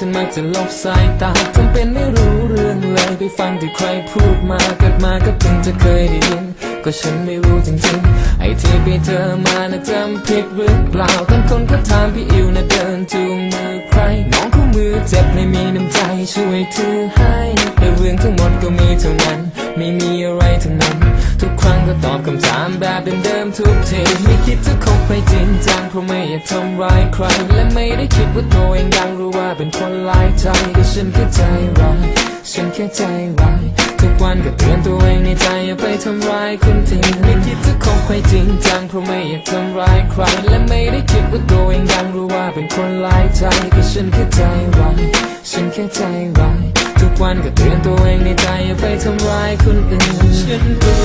ฉันมักจะลบสายตาทำเป็นไม่รู้เรื่องเลยไปฟังที่ใครพูดมาเกิดมาก็เพิ่งจะเคยได้ยิน ก็ฉันไม่รู้จริงๆ ไอ้ที่ไปเจอมานะจำผิดหรือเปล่าบางคนก็ถามพี่อิวนะเดินจูงมือใครน้องคู่มือเจ็บไม่มีน้ำใจช่วยถือให้แต่เรื่องทั้งหมดก็มีเท่านั้น ไม่มีอะไรทั้งนั้น ทุกครั้งก็ตอบคำถามแบบเดิมๆทุกทีไม่คิดจะคบไปจริงจังเพราะไม่อยากทำร้ายใคร และไม่ได้คิดว่าตัวเองดังรู้ว่าเป็นคนหลายใจก็ฉันแค่ใจร้ายฉันแค่ใจร้ายทุกวันก็เตือนตัวเองในใจอย่าไปทำร้ายคนจริงไม่คิดจะคบไปจริงจังเพราะไม่อยากทำร้ายใคร และไม่ได้คิดว่าตัวเองดังรู้ว่าเป็นคนหลายใจก็ฉันแค่ใจร้ายฉันแค่ใจร้าย ทุกวันก็เตือนตัวเองในใจอย่าไปทำร้ายคนอื่น ฉันรู้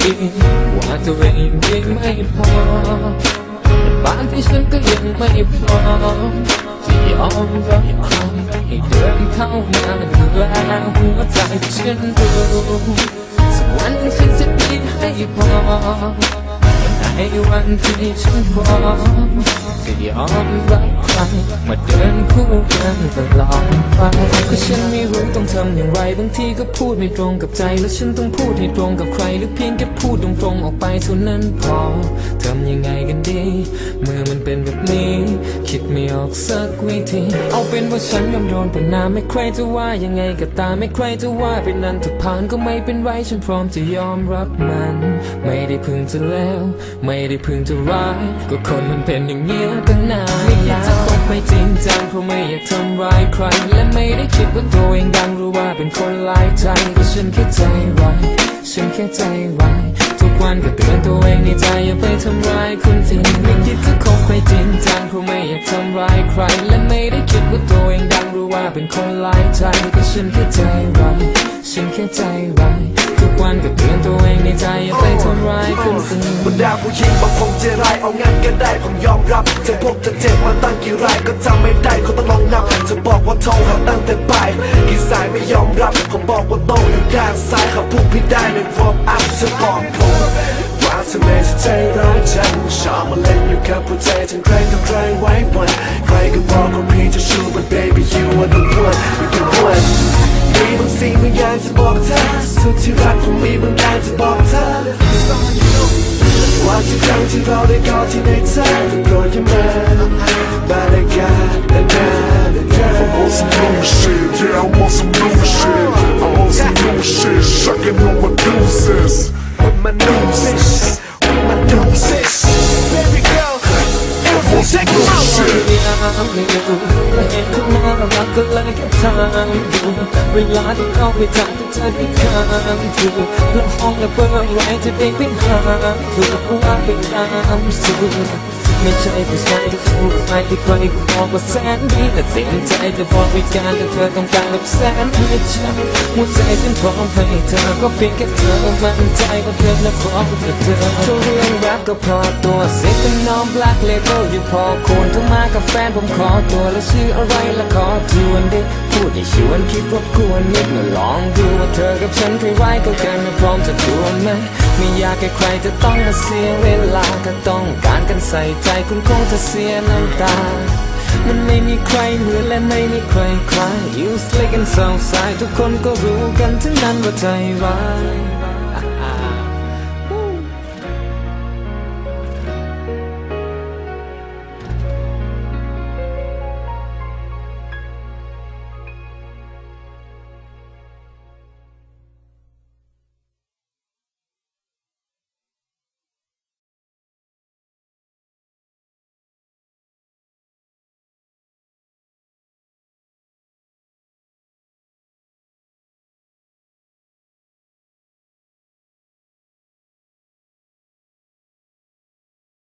ดีว่าตัวเองยังไม่พอแต่บางที่ฉันก็ยังไม่พร้อมที่ยอมรับใครให้เดินเข้ามาดูแลหัวใจฉันรู้สักวันฉันจะมีให้พอ ในวันที่ฉันพร้อมจะยอมรับใครมาเดินคู่กันตลอดไปก็ฉันไม่รู้ต้องทำอย่างไร บางทีก็พูดไม่ตรงกับใจ แล้วฉันต้องพูดให้ตรงกับใคร หรือเพียงแค่พูดตรงๆออกไปเท่านั้นพอทำยังไงกันดี เมื่อมันเป็น อกสักวิธี เอาเป็นว่าฉันยอมโดนประนามไม่ใครจะว่ายังไงก็ตามไม่ใครจะว่าไปนั้นถ้าผ่านก็ไม่เป็นไรฉันพร้อมจะยอมรับมัน ไม่ได้พึงจะแล้ว ไม่ได้พึงจะร้าย ก็คนมันเป็นอย่างเงี้ยตั้งนานไม่อยากจะคบไม่จริงจังเพราะไม่อยากทำร้ายใคร และไม่ได้คิดว่าตัวเองดังหรู้ว่าเป็นคนหลายใจก็ฉันแค่ใจร้ายฉันแค่ใจร้าย วันก็เตือนตัวเองในใจอย่าไปทำร้ายคนจริงไม่คิดจะคบไม่จริงจังเพราะไม่อยากทำร้ายใคร และไม่ได้คิดว่าตัวเองดังหรู้ว่าเป็นคนหลายใจก็ฉันแค่ใจร้ายฉันแค่ใจร้ายทุกวันก็เตือนตัวเองในใจอย่าไปทำร้ายคนอื่นบรรดาผู้หญิงบางคงจร้ายเอางั้นก็ได้ผมยอมรับจะพบจะเจ็บมาตั้งกี่รายก็จำไม่ได้เขาต้องลองนับจะบอกว่าโทรหาตั้งแต่บ่ายกี่สายไม่ยอมรับ บอกว่าโตอยู่ด้านซ้ายเขาพูดพี่ได้ในวอร์มอัพจะบอกผมว่าทำไมจะใจร้ายจังชอบมาเล่นอยู่กับหัวใจทั้งใครต่อใครไว้วันใครก็บอกว่าพี่จะชู but baby you are the one you the one มีบางสิ่งบางอย่างจะบอกเธอสุดที่รักผมมีบางอย่างจะบอกเธอว่าทุกครั้งที่เราได้กอดที่ในใจก็โกรธแค่มันบาดกา With my noses With my noses Baby girl Everything take a New moment shit. ไม่รู้และเห็นคุณน่ารักก็เลยแค่ทางดูเวลาที่เขาไปทางที่เธอที่ข้ามถูกแล้วห้องและเบอร์อะไรจะเด้ไปหาถูว่าไปตามสู ไม่ใช่ผู้ชายที่ถูกใครที่ใครก็บอกว่าแสนดีแต่เต็มใจจะบอกวิการแต่เธอต้องการแบบแสนให้ฉันหัวใจฉันพร้อมให้เธอก็เพียงแค่เธอมั่นใจว่าเธอและพร้อมกับเธอทุกเรื่องรักก็พอตัวเสียเป็นน้อง black label อยู่พอควรต้งมากับแฟนผมขอตัวแล้วชื่ออะไรและขอทวนดิ พูดให้ชวนคิดรบกวนนิดมาลองดูว่าเธอกับฉันเคยไว้ก็กันพร้อมจะดวนไหมไม่อยากให้ใครจะต้องมาเสียเวลาก็ต้องการกันใส่ใจคุณคงจะเสียน้ำตา มันไม่มีใครเหมือนและไม่มีใครคล้าย You slick and so side ทุกคนก็รู้กันทั้งนั้นว่าใจร้าย